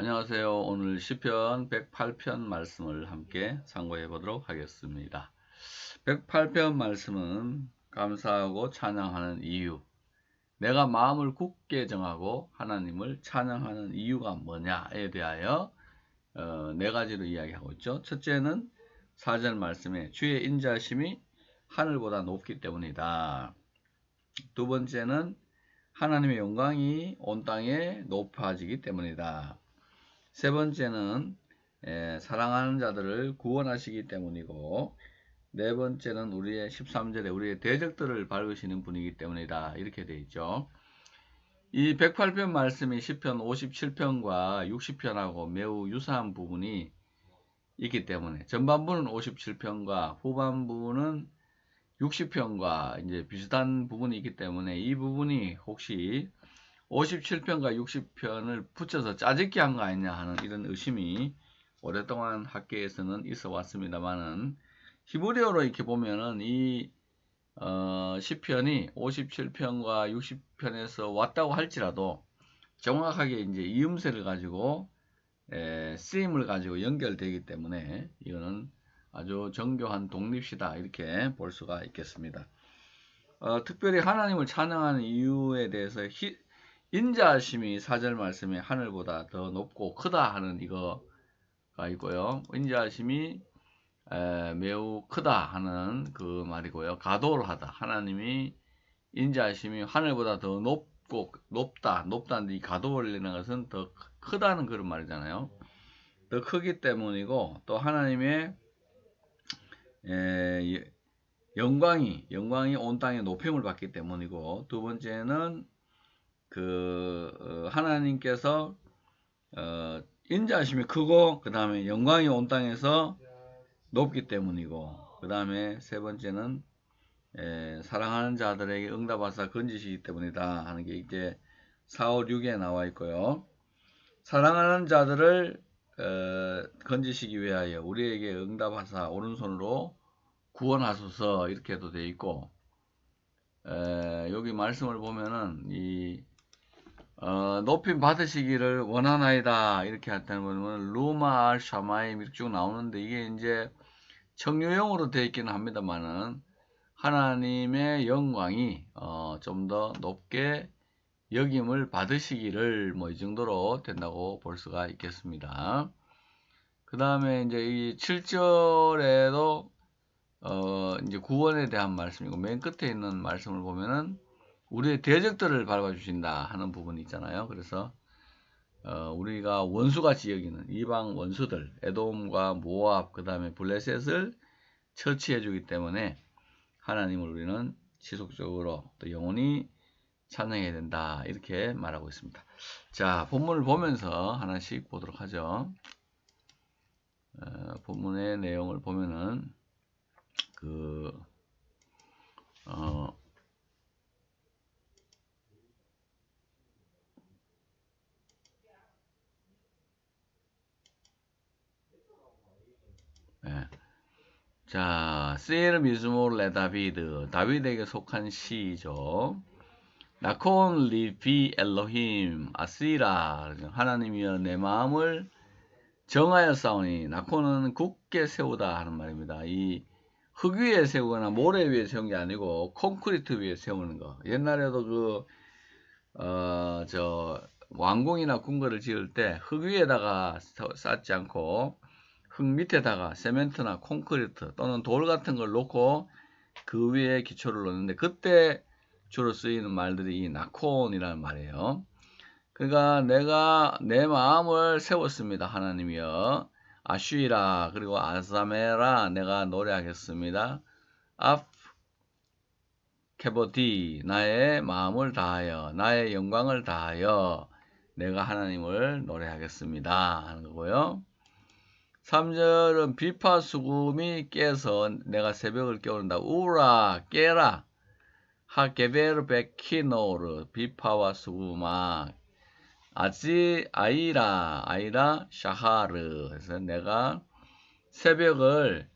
안녕하세요. 오늘 시편 108편 말씀을 함께 상고해 보도록 하겠습니다. 108편 말씀은 감사하고 찬양하는 이유. 내가 마음을 굳게 정하고 하나님을 찬양하는 이유가 뭐냐에 대하여 어, 네 가지로 이야기하고 있죠. 첫째는 4절 말씀에 주의 인자심이 하늘보다 높기 때문이다. 두 번째는 하나님의 영광이 온 땅에 높아지기 때문이다. 세 번째는 에, 사랑하는 자들을 구원하시기 때문이고 네 번째는 우리의 13절에 우리의 대적들을 밟으시는 분이기 때문이다. 이렇게 되어 있죠. 이 108편 말씀이 10편 57편과 60편하고 매우 유사한 부분이 있기 때문에 전반부는 57편과 후반부는 60편과 이제 비슷한 부분이 있기 때문에 이 부분이 혹시 57편과 60편을 붙여서 짜집기 한 거 아니냐 하는 이런 의심이 오랫동안 학계에서는 있어 왔습니다만은 히브리어로 이렇게 보면은 이 어, 10편이 57편과 60편에서 왔다고 할지라도 정확하게 이제 이음새를 가지고 에, 쓰임을 가지고 연결되기 때문에 이거는 아주 정교한 독립시다 이렇게 볼 수가 있겠습니다. 어, 특별히 하나님을 찬양하는 이유에 대해서 히, 인자심이 사절 말씀에 하늘보다 더 높고 크다 하는 이거가 있고요. 인자심이 매우 크다 하는 그 말이고요. 가도를 하다. 하나님이 인자심이 하늘보다 더 높고 높다. 높다는 이 가도를 내는 것은 더 크다는 그런 말이잖아요. 더 크기 때문이고 또 하나님의 에, 영광이 영광이 온 땅에 높임을 받기 때문이고 두 번째는 그 어, 하나님께서 어, 인자하심이 크고 그 다음에 영광이 온 땅에서 높기 때문이고 그 다음에 세 번째는 에, 사랑하는 자들에게 응답하사 건지시기 때문이다 하는 게 이제 4, 5, 6에 나와 있고요. 사랑하는 자들을 어, 건지시기 위하여 우리에게 응답하사 오른손으로 구원하소서 이렇게도 돼 있고 에, 여기 말씀을 보면은 이 어, 높임 받으시기를 원하나이다 이렇게 했다는 거는 루마 알 샤마임 이렇게 쭉 나오는데 이게 이제 청유형으로 되어 있기는 합니다만은 하나님의 영광이 어, 좀 더 높게 여김을 받으시기를 뭐 이 정도로 된다고 볼 수가 있겠습니다. 그 다음에 이제 이 7절에도 어, 이제 구원에 대한 말씀이고 맨 끝에 있는 말씀을 보면은 우리의 대적들을 밟아주신다 하는 부분이 있잖아요. 그래서 어, 우리가 원수같이 여기는 이방 원수들, 에돔과 모압, 그 다음에 블레셋을 처치해 주기 때문에 하나님을 우리는 지속적으로 또 영원히 찬양해야 된다 이렇게 말하고 있습니다. 자 본문을 보면서 하나씩 보도록 하죠. 어, 본문의 내용을 보면은 그 어, 자, 세르 미즈모 레 다비드, 다비드에게 속한 시죠. 나콘 리비 엘로힘 아시라 하나님이여 내 마음을 정하여 싸우니 나콘은 굳게 세우다 하는 말입니다. 이 흙 위에 세우거나 모래 위에 세운 게 아니고 콘크리트 위에 세우는 거. 옛날에도 그 어 저 왕궁이나 궁궐을 지을 때 흙 위에다가 쌓지 않고 흙 밑에다가 세멘트나 콘크리트 또는 돌 같은 걸 놓고 그 위에 기초를 놓는데 그때 주로 쓰이는 말들이 이 나콘이라는 말이에요. 그러니까 내가 내 마음을 세웠습니다. 하나님이여. 아쉬라 그리고 아사메라 내가 노래하겠습니다. 앞 케보디 나의 마음을 다하여 나의 영광을 다하여 내가 하나님을 노래하겠습니다 하는 거고요. 3절은 비파 수금이 깨서 내가 새벽을 깨우는다. 우라 깨라. 하게베르 베키노르 비파와 수구마 아지 아이라 아이라 샤하르 그래서 내가 새벽을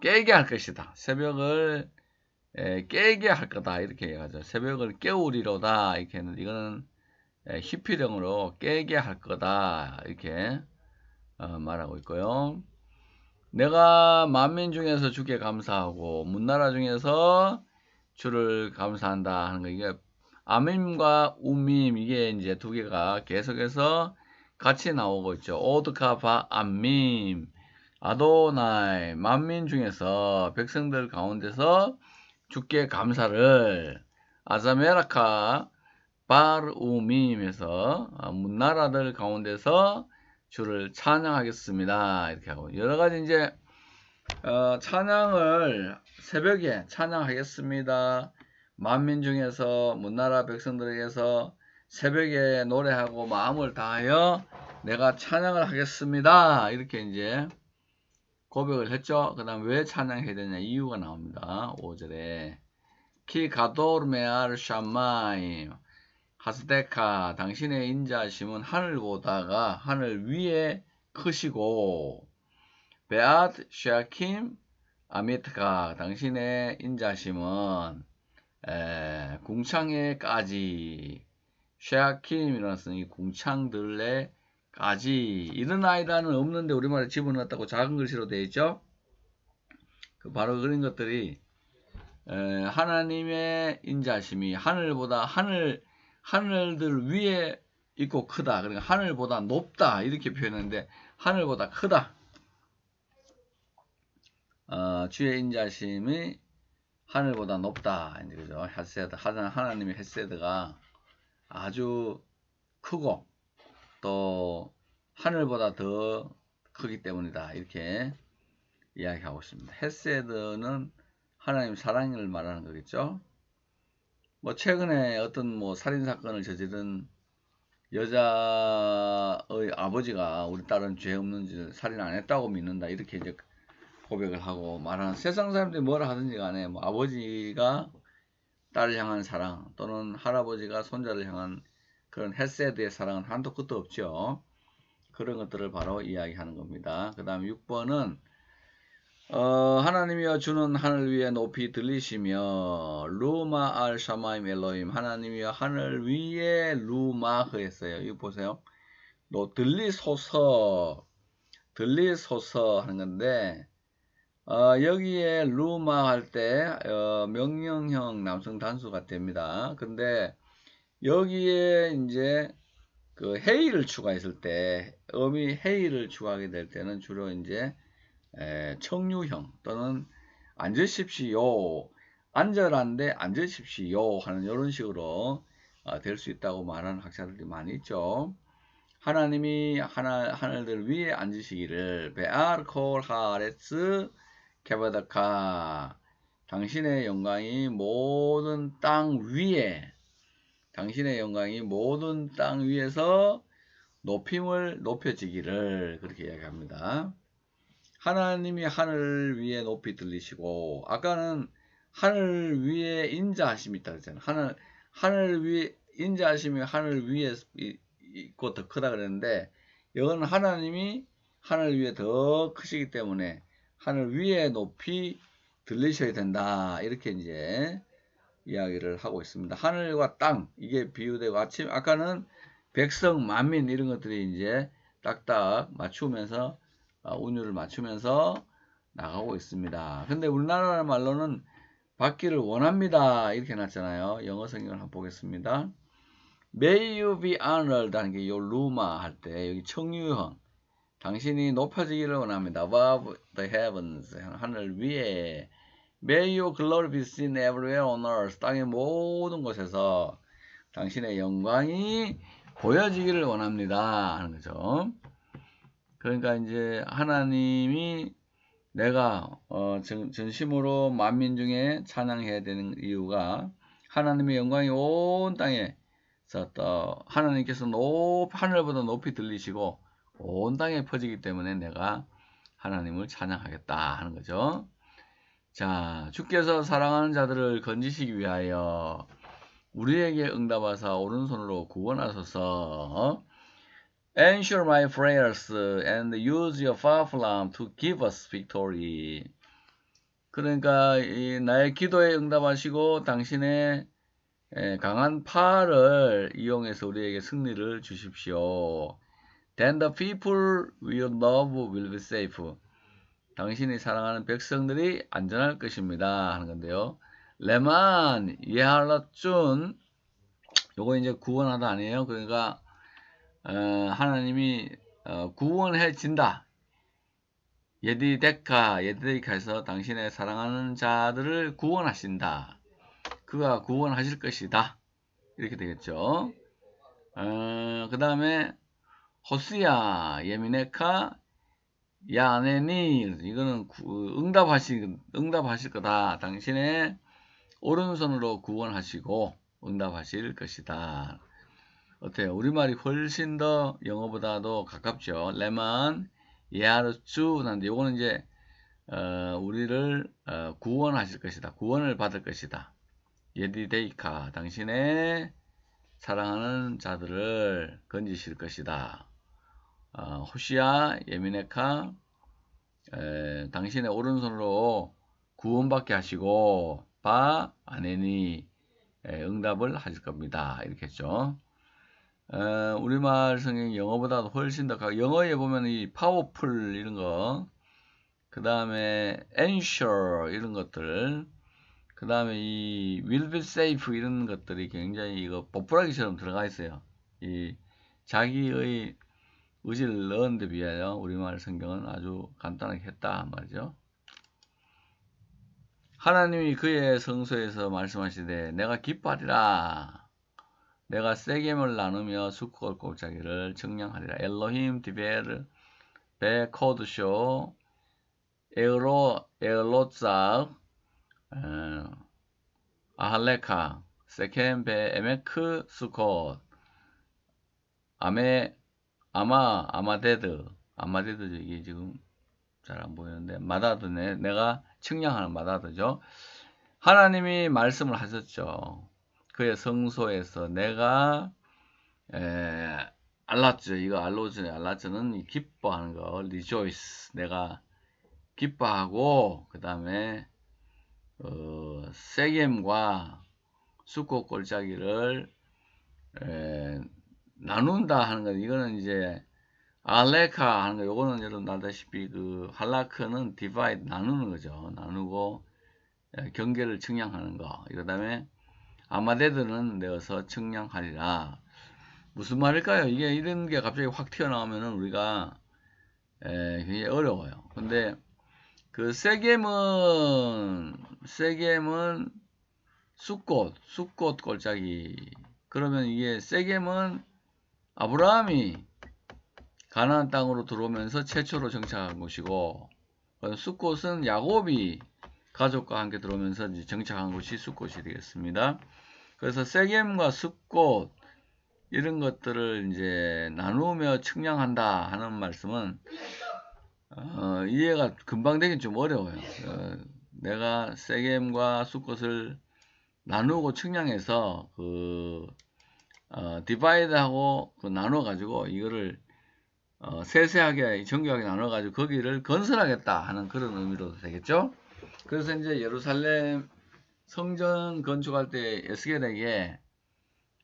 깨게 할 것이다. 새벽을 에, 깨게 할 거다 이렇게 해가지고 새벽을 깨우리로다 이렇게 했는데 이거는 에, 희피령으로 깨게 할 거다 이렇게 어, 말하고 있고요. 내가 만민 중에서 주께 감사하고 문나라 중에서 주를 감사한다 하는 거 이게 아밈과 우밈 이게 이제 두 개가 계속해서 같이 나오고 있죠. 오드카바 암밈 아도나이 만민 중에서 백성들 가운데서 주께 감사를 아자메라카 바르우밈에서 문나라들 가운데서 주를 찬양하겠습니다. 이렇게 하고 여러 가지 이제 어, 찬양을 새벽에 찬양하겠습니다. 만민 중에서 문나라 백성들에게서 새벽에 노래하고 마음을 다하여 내가 찬양을 하겠습니다. 이렇게 이제 고백을 했죠. 그 다음 왜 찬양해야 되냐 이유가 나옵니다. 5절에 키 가도르메알 샤마이 하스데카 당신의 인자심은 하늘보다가 하늘 위에 크시고 베앗 샤킴 아미트가 당신의 인자심은 에, 궁창에까지 샤킴이라는 쓴이 궁창들레까지 이런 아이다는 없는데 우리말에 집어넣었다고 작은 글씨로 되어 있죠. 그 바로 그런 것들이 에, 하나님의 인자심이 하늘보다 하늘 하늘들 위에 있고 크다. 그러니까 하늘보다 높다 이렇게 표현했는데 하늘보다 크다. 어, 주의 인자심이 하늘보다 높다. 그죠? 하나 하나님의 헬세드가 아주 크고 또 하늘보다 더 크기 때문이다. 이렇게 이야기하고 있습니다. 헬세드는 하나님 사랑을 말하는 거겠죠. 뭐 최근에 어떤 뭐 살인 사건을 저지른 여자의 아버지가 우리 딸은 죄 없는지 살인 안 했다고 믿는다 이렇게 이제 고백을 하고 말하는 세상 사람들이 뭐라 하든지 간에 뭐 아버지가 딸을 향한 사랑 또는 할아버지가 손자를 향한 그런 헬세드의 사랑은 한도 끝도 없죠. 그런 것들을 바로 이야기하는 겁니다. 그 다음 6번은 어, 하나님이여 주는 하늘 위에 높이 들리시며 루마 알 샤마임 엘로임 하나님이여 하늘 위에 루마흐 했어요. 이거 보세요. 너 들리소서 들리소서 하는 건데 어, 여기에 루마 할때 어, 명령형 남성 단수가 됩니다. 근데 여기에 이제 그 헤이를 추가했을 때 음이 헤이를 추가하게 될 때는 주로 이제 에, 청유형 또는 앉으십시오. 앉으란데 앉으십시오 하는 이런 식으로 어, 될수 있다고 말하는 학자들이 많이 있죠. 하나님이 하나, 하늘들 위에 앉으시기를 베아르콜 하레츠 케바다카 당신의 영광이 모든 땅 위에 당신의 영광이 모든 땅 위에서 높임을 높여지기를 그렇게 이야기합니다. 하나님이 하늘 위에 높이 들리시고 아까는 하늘 위에 인자하심이 있다 그랬잖아요. 하늘 하늘 위에 인자하심이 하늘 위에 있고 더 크다 그랬는데 이거는 하나님이 하늘 위에 더 크시기 때문에 하늘 위에 높이 들리셔야 된다. 이렇게 이제 이야기를 하고 있습니다. 하늘과 땅 이게 비유되고 아침 아까는 백성 만민 이런 것들이 이제 딱딱 맞추면서 어, 운율을 맞추면서 나가고 있습니다. 근데 우리나라 말로는 받기를 원합니다. 이렇게 놨잖아요. 영어 성경을 한번 보겠습니다. May you be honored 하는 게요 루마 할 때 여기 청유형 당신이 높아지기를 원합니다. Above the heavens 하늘 위에 May your glory be seen everywhere on earth 땅의 모든 곳에서 당신의 영광이 보여지기를 원합니다. 하는 거죠. 그러니까 이제 하나님이 내가 어, 전심으로 만민 중에 찬양해야 되는 이유가 하나님의 영광이 온 땅에 또 하나님께서 높 하늘보다 높이 들리시고 온 땅에 퍼지기 때문에 내가 하나님을 찬양하겠다 하는 거죠. 자, 주께서 사랑하는 자들을 건지시기 위하여 우리에게 응답하사 오른손으로 구원하소서. Answer my prayers and use your far flame to give us victory. 그러니까 나의 기도에 응답하시고 당신의 에, 강한 팔을 이용해서 우리에게 승리를 주십시오. Then the people will love will be safe. 당신이 사랑하는 백성들이 안전할 것입니다. 하는 건데요. 레만 예할라준 요거 이제 구원하다 아니에요. 그러니까 어, 하나님이 어, 구원해 진다. 예디데카 예디데카에서 당신의 사랑하는 자들을 구원하신다. 그가 구원하실 것이다. 이렇게 되겠죠. 어, 그 다음에 호스야 예미네카 야네니 이거는 구, 응답하실 응답하실 거다. 당신의 오른손으로 구원하시고 응답하실 것이다. 어때요? 우리말이 훨씬 더 영어보다도 가깝죠. 레만 예아르쭈 난데 요거는 이제 어, 우리를 어, 구원하실 것이다. 구원을 받을 것이다. 예디데이카 당신의 사랑하는 자들을 건지실 것이다. 어, 호시아 예미네카 에, 당신의 오른손으로 구원받게 하시고 바 아네니 에, 응답을 하실 겁니다. 이렇게 했죠. 에, 우리말 성경 영어보다도 훨씬 더 가- 영어에 보면 이 파워풀 이런 거, 그 다음에 ensure 이런 것들, 그 다음에 이 will be safe 이런 것들이 굉장히 이거 뽀뽀라기처럼 들어가 있어요. 이 자기의 의지를 넣은 데 비하여 우리말 성경은 아주 간단하게 했다 말이죠. 하나님이 그의 성소에서 말씀하시되 내가 기뻐하리라. 내가 세겜을 나누며 수컷 골짜기를 정량하리라. 엘로힘 디베르 베 코드쇼 에으로 에을로짝 어, 아할레카 세켐 베 에메크 수콧 아메 아마 아마데드. 아마데드 이게 지금 잘 안 보이는데. 마다드네. 내가 측량하는 마다드죠. 하나님이 말씀을 하셨죠 그의 성소에서 내가 에, 알라츠 이거 알로즈 알라츠는 기뻐하는 거 리조이스 내가 기뻐하고 그 다음에 어, 세겜과 수꽃 골짜기를 에, 나눈다 하는 거 이거는 이제 알레카 하는 거 요거는 여러분 알다시피 그 할라크는 디바이드 나누는 거죠. 나누고 에, 경계를 측량하는 거. 그 다음에 아마데드는 내어서 측량하리라. 무슨 말일까요? 이게 이런 게 갑자기 확 튀어나오면은 우리가 에, 굉장히 어려워요. 근데 그 세겜은 세겜은 숫꽃 숫꽃 골짜기. 그러면 이게 세겜은 아브라함이 가나안 땅으로 들어오면서 최초로 정착한 곳이고 숫꽃은 야곱이 가족과 함께 들어오면서 정착한 곳이 숫꽃이 되겠습니다. 그래서 세겜과 숫꽃 이런 것들을 이제 나누며 측량한다 하는 말씀은 어, 이해가 금방 되긴 좀 어려워요. 어, 내가 세겜과 숫꽃을 나누고 측량해서 그 어, 디바이드하고 그 나눠 가지고 이거를 어, 세세하게 정교하게 나눠 가지고 거기를 건설하겠다 하는 그런 의미로 되겠죠. 그래서 이제 예루살렘 성전 건축할 때 에스겔에게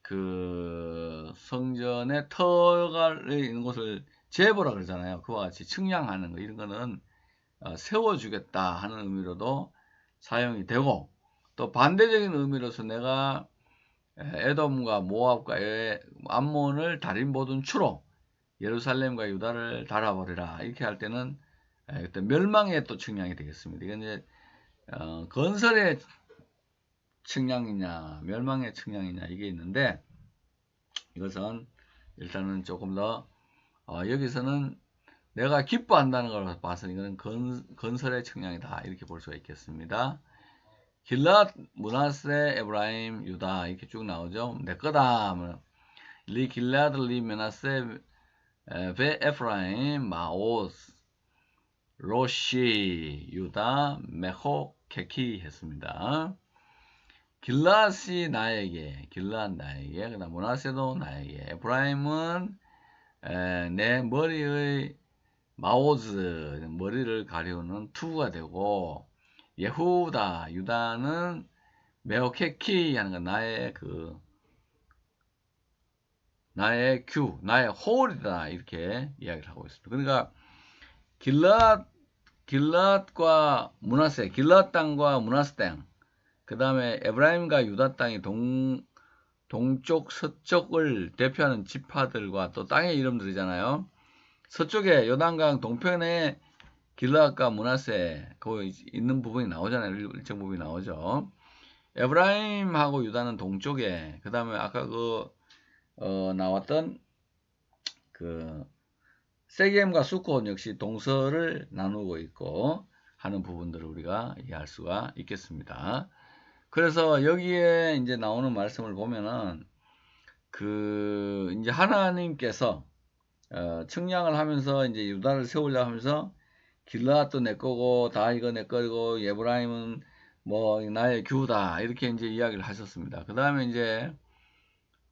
그 성전의 터가 있는 곳을 재보라 그러잖아요. 그와 같이 측량하는 거 이런 거는 어, 세워주겠다 하는 의미로도 사용이 되고 또 반대적인 의미로서 내가 에돔과 모압과 에- 암몬을 달인 보둔 추로 예루살렘과 유다를 달아버리라 이렇게 할 때는 멸망의 또 측량이 되겠습니다. 이건 이제 어, 건설의 측량이냐 멸망의 측량이냐 이게 있는데 이것은 일단은 조금 더 어, 여기서는 내가 기뻐한다는 걸 봐서 이거는 건, 건설의 측량이다 이렇게 볼 수가 있겠습니다. 길랏, 문하세, 에브라임, 유다 이렇게 쭉 나오죠. 내 거다. 뭐, 리 길랏, 리 에, 베 에프라임, 마오스, 로시, 유다, 메호, 케키 했습니다. 길랏이 나에게, 길랏 나에게, 그다음 문하세도 나에게, 에프라임은 에, 내 머리의 마오즈, 머리를 가리우는 투구가 되고, 예후다, 유다는 메오케키 하는 건 나의 그 나의 큐, 나의 홀이다 이렇게 이야기를 하고 있습니다. 그러니까 길랏 길랏과 문하세, 길랏 땅과 문하세 땅, 그 다음에 에브라임과 유다 땅이 동 동쪽, 서쪽을 대표하는 지파들과 또 땅의 이름들이잖아요. 서쪽에 요단강 동편에 길라과 문하세 그 있는 부분이 나오잖아요. 일정 부분이 나오죠. 에브라임하고 유다는 동쪽에 그 다음에 아까 그 어, 나왔던 그 세겜과 수콘 역시 동서를 나누고 있고 하는 부분들을 우리가 이해할 수가 있겠습니다. 그래서 여기에 이제 나오는 말씀을 보면은 그 이제 하나님께서 어, 측량을 하면서 이제 유다를 세우려 하면서 길라도 내 거고 다 이거 내 거고 예브라임은 뭐 나의 규다 이렇게 이제 이야기를 하셨습니다. 그 다음에 이제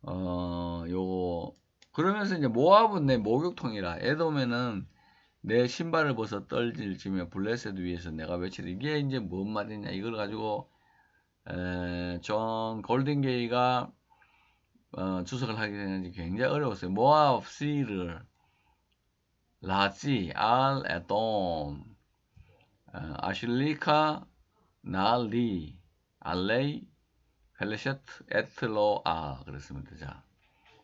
어 요거 그러면서 이제 모압은 내 목욕통이라 에돔에는 내 신발을 벗어 떨질지며 블레셋 위에서 내가 외치리 이게 이제 뭔 말이냐 이걸 가지고 에, 존 골든게이가 어, 주석을 하게 되는지 굉장히 어려웠어요. 모압 시를 라지 알 에돔 어, 아실리카 나리 알레이 펠레셰트 에틀로아 그랬습니다. 자,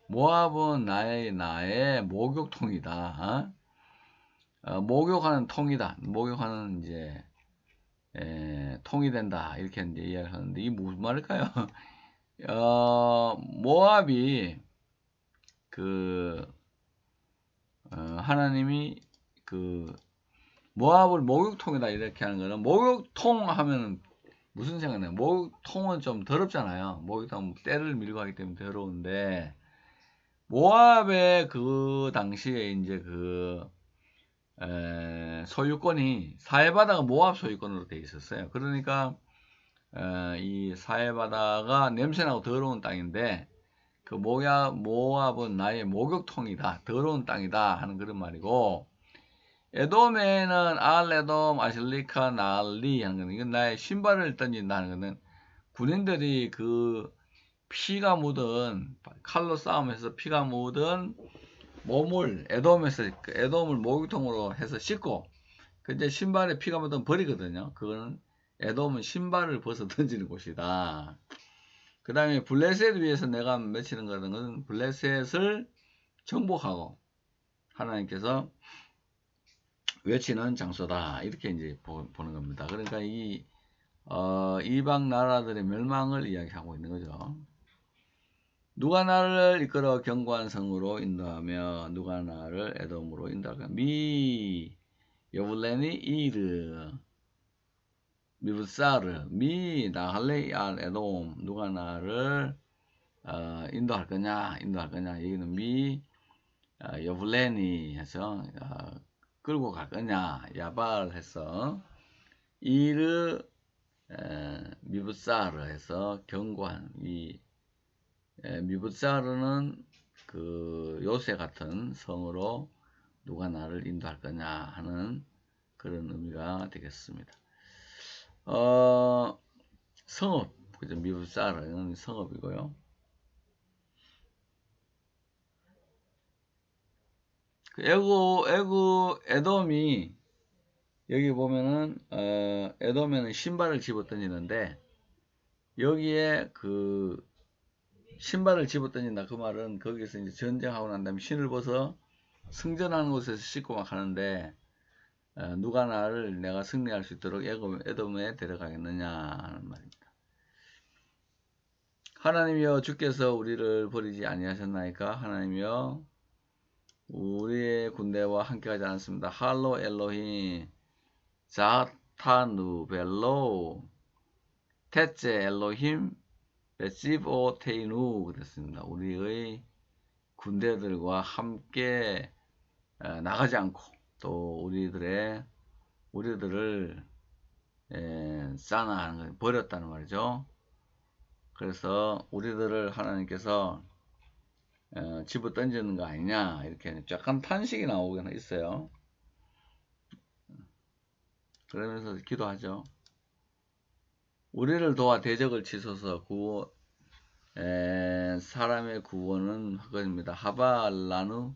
모압은 나의 나의 목욕통이다. 어? 목욕하는 통이다. 목욕하는 이제 에, 통이 된다. 이렇게 이제 이야기를 하는데 이게 무슨 말일까요? 어, 모압이 그 어, 하나님이 그 모압을 목욕통이다 이렇게 하는 거는 목욕통 하면은 무슨 생각나요? 목욕통은 좀 더럽잖아요. 목욕통 때를 밀고 하기 때문에 더러운데 모압의 그 당시에 이제 그 에, 소유권이 사해바다가 모압 소유권으로 되어 있었어요. 그러니까 에, 이 사해바다가 냄새나고 더러운 땅인데 그 모압, 모압은 나의 목욕통이다. 더러운 땅이다 하는 그런 말이고 에돔에는 알에돔, 아실리카, 나알리 하는 거는 이건 나의 신발을 던진다는 거는 군인들이 그 피가 묻은 칼로 싸움해서 피가 묻은 몸을 에돔에서 에돔을 목욕통으로 해서 씻고 그 이제 신발에 피가 묻으면 버리거든요. 그거는 에돔은 신발을 벗어 던지는 곳이다. 그 다음에 블레셋 위에서 내가 맺히는 거는 블레셋을 정복하고 하나님께서 외치는 장소다. 이렇게 이제 보 는 겁니다. 그러니까 이 어, 이방 나라들의 멸망을 이야기하고 있는 거죠. 누가 나를 이끌어 경관 성으로 인도하며 누가 나를 에돔으로 인도하며 미 여블레니 이르 미브사르 미 나할레 알 에돔. 누가 나를 어, 인도할 거냐? 인도할 거냐? 여기는 미 어, 여블레니 해서 어, 끌고 갈 거냐? 야발 해서 이르 미브사르 해서 경관 이 미브사르는 그 요새 같은 성으로 누가 나를 인도할 거냐 하는 그런 의미가 되겠습니다. 어, 성읍, 그죠? 미브사르는 성읍이고요. 그 에고, 에고, 에돔이, 여기 보면은, 어, 에돔에는 신발을 집어 던지는데, 여기에 그, 신발을 집어 던진다. 그 말은 거기서 이제 전쟁하고 난 다음에 신을 벗어 승전하는 곳에서 씻고 막 하는데, 어, 누가 나를 내가 승리할 수 있도록 에돔에 데려가겠느냐 하는 말입니다. 하나님이여 주께서 우리를 버리지 아니하셨나이까 하나님이여 우리의 군대와 함께 하지 않습니다. 할로 엘로힘 자타누 벨로 테체 엘로힘 테이누 그랬습니다. 우리의 군대들과 함께 어, 나가지 않고 또 우리들의 우리들을 싸나하는 걸 버렸다는 말이죠. 그래서 우리들을 하나님께서 어, 집어 던지는 거 아니냐 이렇게 약간 탄식이 나오긴 있어요. 그러면서 기도하죠. 우리를 도와 대적을 치소서. 구원 에, 사람의 구원은 그것입니다. 하발라누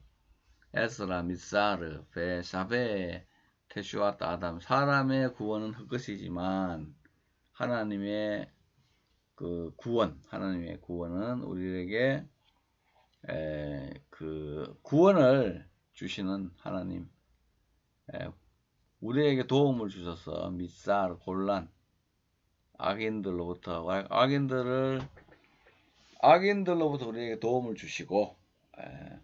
에스라 미사르 베 샤베 테슈아트 아담. 사람의 구원은 헛것이지만 하나님의 그 구원 하나님의 구원은 우리에게 에, 그 구원을 주시는 하나님. 에, 우리에게 도움을 주셔서. 미사르 곤란 악인들로부터 악인들을 악인들로부터 우리에게 도움을 주시고 에,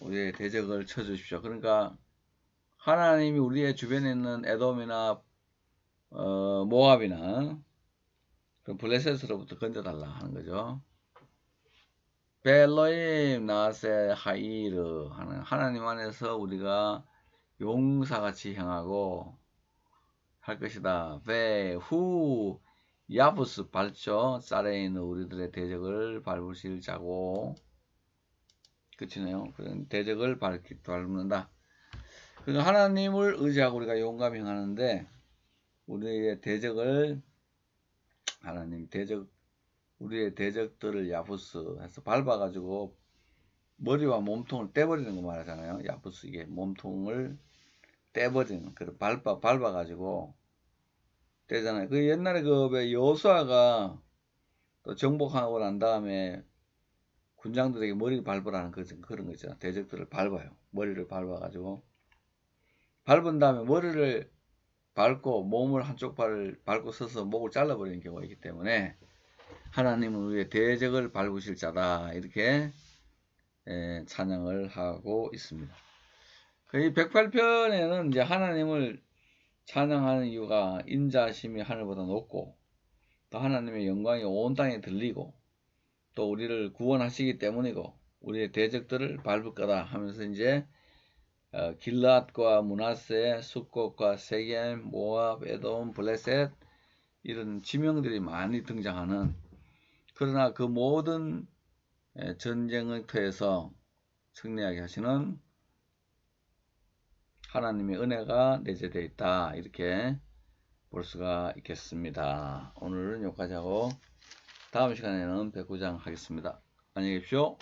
우리의 대적을 쳐주십시오. 그러니까 하나님이 우리의 주변에 있는 에돔이나 어, 모압이나 그 블레셋으로부터 건져달라 하는 거죠. 벨로임 나세 하이르 하는 하나님 안에서 우리가 용사같이 행하고 할 것이다. 베후 야부스 발죠. 쌀에 있는 우리들의 대적을 밟으실 자고. 그런 대적을 밟기 밟는다. 그러니까 하나님을 의지하고 우리가 용감히 행하는데 우리의 대적을 하나님 대적 우리의 대적들을 야부스 해서 밟아가지고 머리와 몸통을 떼버리는 거 말하잖아요. 야부스 이게 몸통을 떼버리는 그런 밟아 밟아가지고 떼잖아요. 그 옛날에 그왜 여수아가 또 정복하고 난 다음에 군장들에게 머리를 밟으라는 그, 그런 거 있잖아. 대적들을 밟아요. 머리를 밟아가지고 밟은 다음에 머리를 밟고 몸을 한쪽 발을 밟고 서서 목을 잘라버리는 경우가 있기 때문에 하나님은 우리의 대적을 밟으실 자다 이렇게 에, 찬양을 하고 있습니다. 그이 108편에는 이제 하나님을 찬양하는 이유가 인자심이 하늘보다 높고 또 하나님의 영광이 온 땅에 들리고 또 우리를 구원하시기 때문이고 우리의 대적들을 밟을 거다 하면서 이제 어, 길랏과 문하세, 숙곡과 세겜, 모압, 에돔, 블레셋 이런 지명들이 많이 등장하는 그러나 그 모든 전쟁의 터에서 승리하게 하시는 하나님의 은혜가 내재되어 있다 이렇게 볼 수가 있겠습니다. 오늘은 여기까지 하고 다음 시간에는 백구장 하겠습니다. 안녕히 계십시오.